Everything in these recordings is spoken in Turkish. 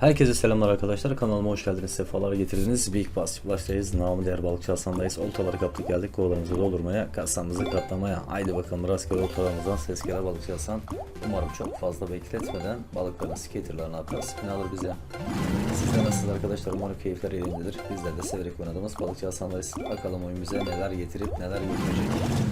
Herkese selamlar arkadaşlar. Kanalıma hoş geldiniz. Sefalar getirdiniz. Big Bass. Namı değer balıkçı Hasan'dayız. Oltaları kaptık geldik. Kovalarımızı doldurmaya, kasamızı katlamaya. Haydi bakalım rastgele oltalarımızdan ses gele balıkçı Hasan. Umarım çok fazla bekletmeden balıkların skaterlarını atar. Spin alır bize. Sizler nasılsınız arkadaşlar? Umarım keyifler yerindedir. Bizler de severek oynadığımız balıkçı Hasan'dayız. Bakalım oyun bize neler getirip neler götürecek.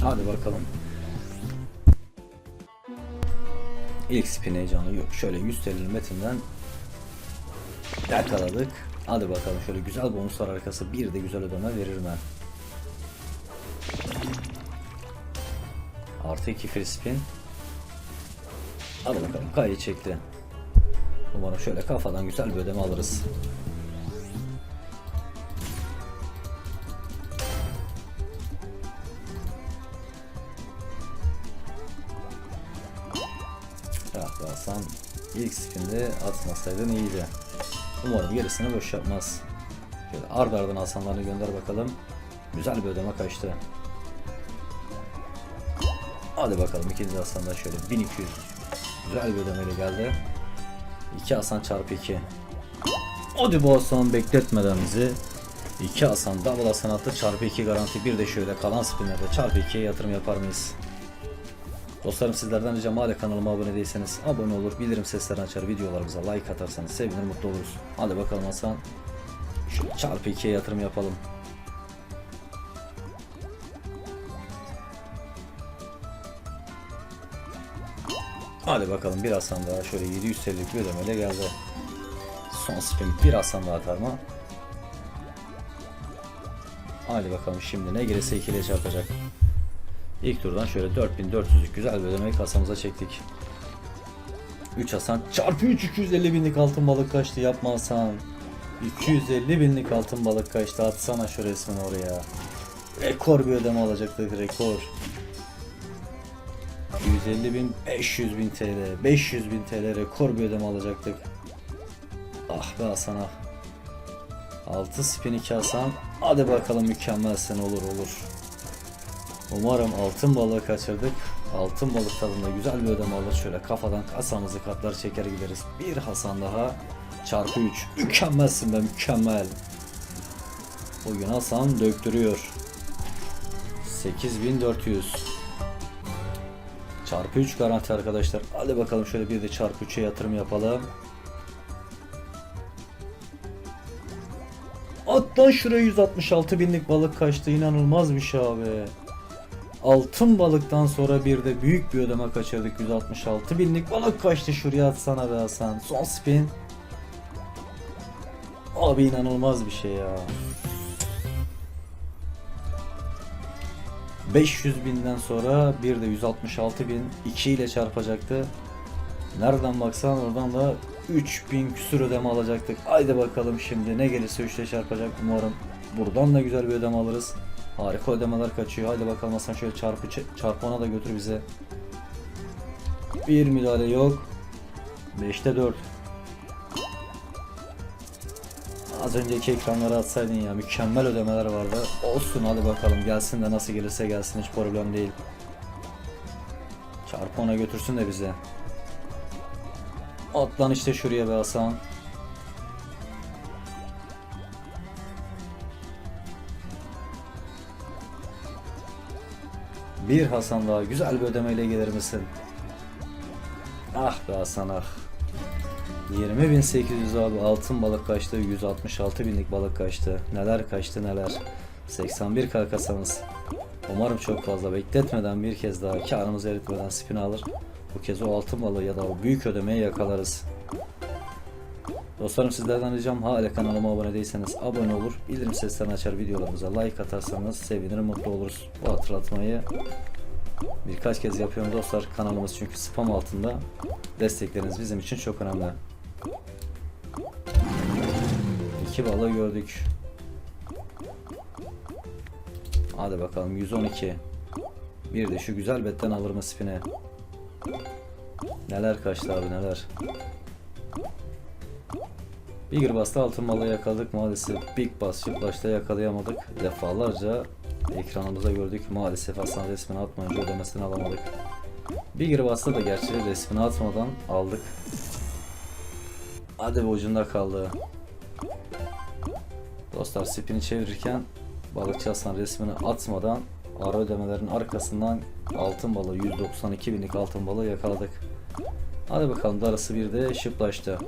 Hadi bakalım. İlk spin heyecanı yok. Şöyle 100 TL metinden yakaladık. Hadi bakalım şöyle güzel bonuslar arkası bir de güzel ödeme verir mi? Artı 2 free spin. Hadi bakalım kayı çekti. Umarım şöyle kafadan güzel bir ödeme alırız. Ya Hasan ilk spinde atmasaydın iyiydi. Umarım gerisini boş yapmaz. Şöyle ard ardına Hasanlarını gönder bakalım. Güzel bir ödeme kaçtı. Hadi bakalım ikinci Hasan'da şöyle 1200 güzel bir ödemeyle geldi. 2 Hasan çarpı 2. Hadi bu Hasan bekletmeden bizi 2 Hasan double Hasan attı çarpı 2 garanti bir de şöyle kalan spinlerde çarpı 2'ye yatırım yapar mıyız? Dostlarım sizlerden ricam hala kanalıma abone değilseniz abone olur, bildirim seslerini açar, videolarımıza like atarsanız sevinir, mutlu oluruz. Hadi bakalım Hasan. Şu çarpı 2'ye yatırım yapalım. Hadi bakalım bir daha şöyle 700 TL'lik bir ödemeyle geldi. Son spin bir Hasan daha atar mı? Hadi bakalım şimdi ne gelirse ikiliye çarpacak. İlk turdan şöyle 4400'lük güzel bir ödemeyi kasamıza çektik. 3 Hasan çarpı 3 250 binlik altın balık kaçtı yapma Hasan. 250 binlik altın balık kaçtı atsana şu resmini oraya. Rekor bir ödeme alacaktık rekor. 150 bin 500 bin TL 500 bin TL rekor bir ödeme alacaktık. Ah be Hasan ah. 6 spin 2 Hasan. Hadi bakalım mükemmelsin olur olur. Umarım altın balığı kaçırdık. Altın balık tadında güzel bir ödeme alır. Şöyle kafadan kasamızı katlar çeker gideriz. Bir Hasan daha. Çarpı 3. Mükemmelsin be mükemmel. Bugün Hasan döktürüyor. 8400. Çarpı 3 garanti arkadaşlar. Hadi bakalım şöyle bir de çarpı 3'e yatırım yapalım. Attan şuraya 166 binlik balık kaçtı. İnanılmaz bir şey abi. Altın balıktan sonra bir de büyük bir ödeme kaçırdık. 166 binlik balık kaçtı şuraya atsana be Hasan. Son spin. Abi inanılmaz bir şey ya. 500 binden sonra bir de 166 bin 2 ile çarpacaktı. Nereden baksan oradan da 3000 küsür ödeme alacaktık. Haydi bakalım şimdi ne gelirse 3 ile çarpacak umarım. Buradan da güzel bir ödeme alırız. Harika ödemeler kaçıyor. Haydi bakalım Hasan şöyle çarpı ona da götür bize. Bir müdahale yok. 5'te 4. Az önceki ekranları atsaydın ya mükemmel ödemeler vardı. Olsun hadi bakalım gelsin de nasıl gelirse gelsin hiç problem değil. Çarpı ona götürsün de bize. Atlan işte şuraya be Hasan. Bir Hasan daha güzel bir ödemeyle gelir misin? Ah be Hasan ah. 20.800 abi altın balık kaçtı 166 binlik balık kaçtı. Neler kaçtı neler? 81 k kasamız umarım çok fazla bekletmeden bir kez daha karımızı eritmeden spin alır. Bu kez o altın balığı ya da o büyük ödemeyi yakalarız. Dostlarım sizlerden ricam hala kanalıma abone değilseniz abone olur, bildirim seslerini açar videolarımıza like atarsanız sevinirim mutlu oluruz. Bu hatırlatmayı birkaç kez yapıyorum dostlar. Kanalımız çünkü spam altında. Destekleriniz bizim için çok önemli. İki balığı gördük. Hadi bakalım 112. Bir de şu güzel betten alır mı spine? Neler kaçtı abi neler. Bigger bastı altın balığı yakaladık maalesef Big Bass başta yakalayamadık defalarca ekranımıza gördük maalesef Hasan resmini atmayınca ödemesini alamadık Bigger bastı da gerçi resmini atmadan aldık Hadi bu ucunda kaldı. Dostlar spini çevirirken balıkçı Hasan resmini atmadan ara ödemelerin arkasından altın balığı 192 binlik altın balığı yakaladık. Hadi bakalım darısı bir de şıplaştı.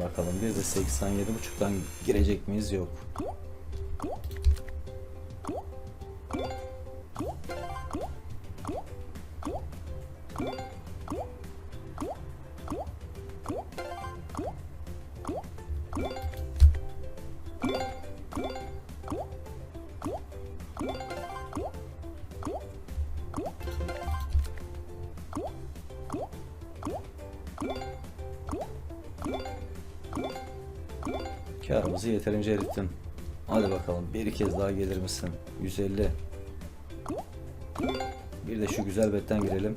Bakalım bir de 87.5'tan girecek miyiz? Yok. Karımızı yeterince erittim. Hadi bakalım bir kez daha gelir misin? 150. Bir de şu güzel betten girelim.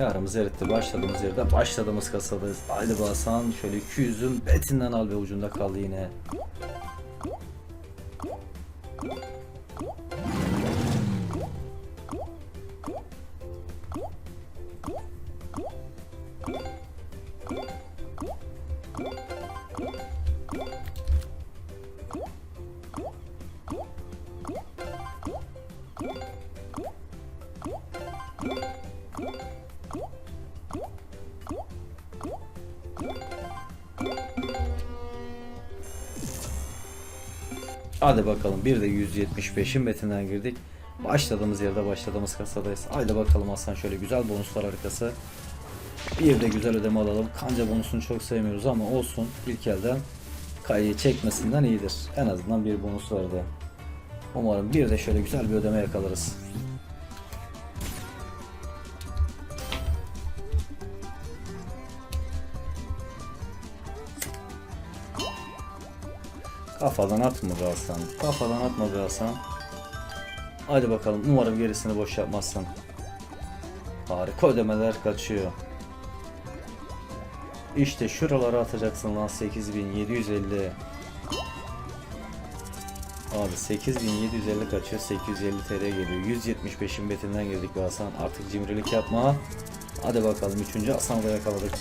Karımızı eritti. Başladığımız yerde başladığımız kasadayız. Haydi Basan şöyle 200'ün betinden al ve ucunda kaldı yine. Hadi bakalım bir de 175'in betinden girdik. Başladığımız yerde başladığımız kasadayız. Haydi bakalım Hasan şöyle güzel bonuslar haritası. Bir de güzel ödeme alalım. Kanca bonusunu çok sevmiyoruz ama olsun. İlk elden kayıyı çekmesinden iyidir. En azından bir bonus verdi. Umarım bir de şöyle güzel bir ödeme yakalarız. Kafadan atma be Hasan. Kafadan atma be Hasan. Hadi bakalım. Umarım gerisini boş yapmazsın. Harika ödemeler kaçıyor. İşte şuralara atacaksın lan 8750. Abi 8750 kaçıyor 850 TL geliyor 175'in betinden girdik Hasan artık cimrilik yapma Hadi bakalım 3. Hasan'ı da yakaladık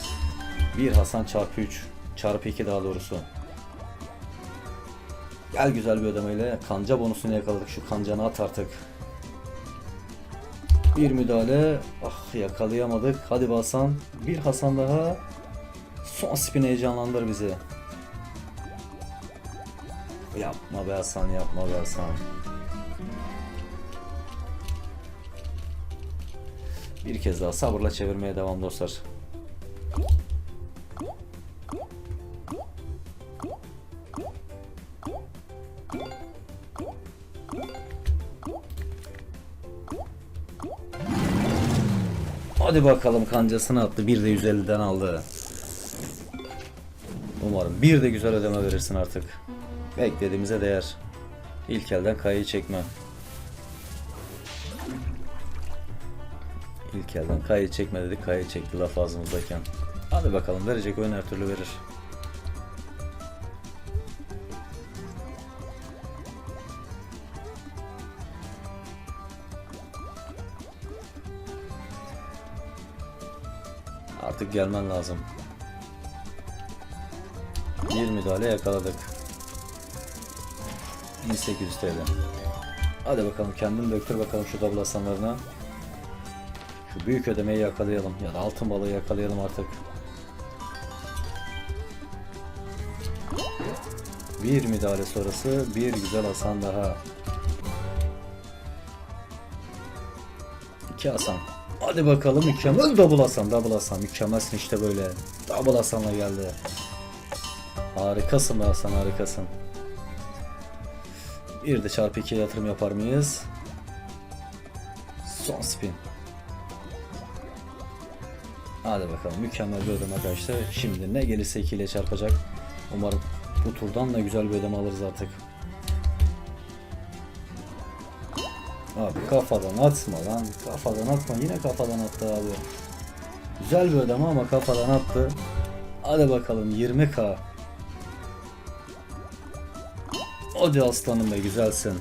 1 Hasan çarpı 3 çarpı 2 daha doğrusu Gel güzel bir ödemeyle kanca bonusunu yakaladık. Şu kancanı at artık. Bir müdahale. Ah yakalayamadık. Hadi Hasan. Bir Hasan daha. Son spin heyecanlandır bizi. Yapma be Hasan yapma be Hasan. Bir kez daha sabırla çevirmeye devam dostlar. Hadi bakalım kancasını attı. Bir de 150'den aldı. Umarım bir de güzel ödeme verirsin artık. Beklediğimize değer. İlk elden kayayı çekme. İlk elden kayayı çekme dedik. Kayayı çekti laf ağzımızdayken. Hadi bakalım verecek oyun her türlü verir. Artık gelmen lazım. Bir müdahale yakaladık. 1800 TL. Hadi bakalım kendin döktür bakalım şu double asanlarına. Şu büyük ödemeyi yakalayalım ya da altın balığı yakalayalım artık. Bir müdahale sonrası bir güzel Hasan daha. İki Hasan. Hadi bakalım mükemmel double Hasan double Hasan mükemmelsin işte böyle. Double Hasan'la geldi. Harikasın be Hasan harikasın. Bir de çarpı 2'ye yatırım yapar mıyız? Son spin. Hadi bakalım mükemmel bir ödeme arkadaşlar. Şimdi ne gelirse 2 ile çarpacak. Umarım bu turdan da güzel bir ödeme alırız artık. Abi kafadan atma lan. Kafadan atma. Yine kafadan attı abi. Güzel bir ödeme ama kafadan attı. Hadi bakalım 20k. Hadi aslanım be güzelsin.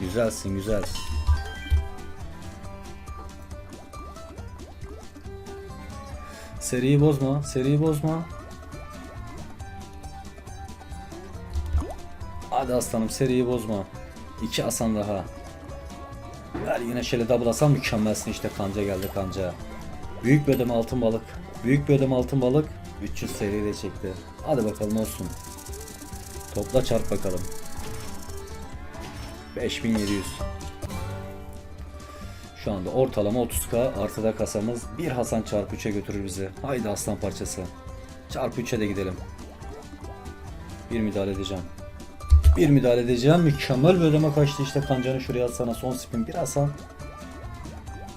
Güzelsin güzel. Seriyi bozma, seriyi bozma. Hadi aslanım seriyi bozma. İki asan daha. Ver yine şöyle double asan mükemmelsin işte kanca geldi kanca. Büyük bir ödeme altın balık. Büyük bir ödeme altın balık. 300 seriyle çekti. Hadi bakalım olsun. Topla çarp bakalım. 5700. Şu anda ortalama 30k artıda kasamız bir Hasan çarpı 3'e götürür bizi. Haydi aslan parçası. Çarpı 3'e de gidelim. Bir müdahale edeceğim. Bir müdahale edeceğim. Mükemmel bir ödeme kaçtı işte kancanı şuraya atsana son spin bir Hasan.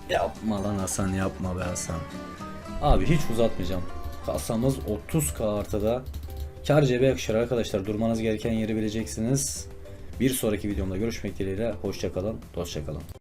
Yapma lan Hasan yapma be Hasan. Abi hiç uzatmayacağım. Kasamız 30k artıda. Kar cebe yakışır arkadaşlar. Durmanız gereken yeri bileceksiniz. Bir sonraki videomda görüşmek dileğiyle. Hoşçakalın. Dostçakalın.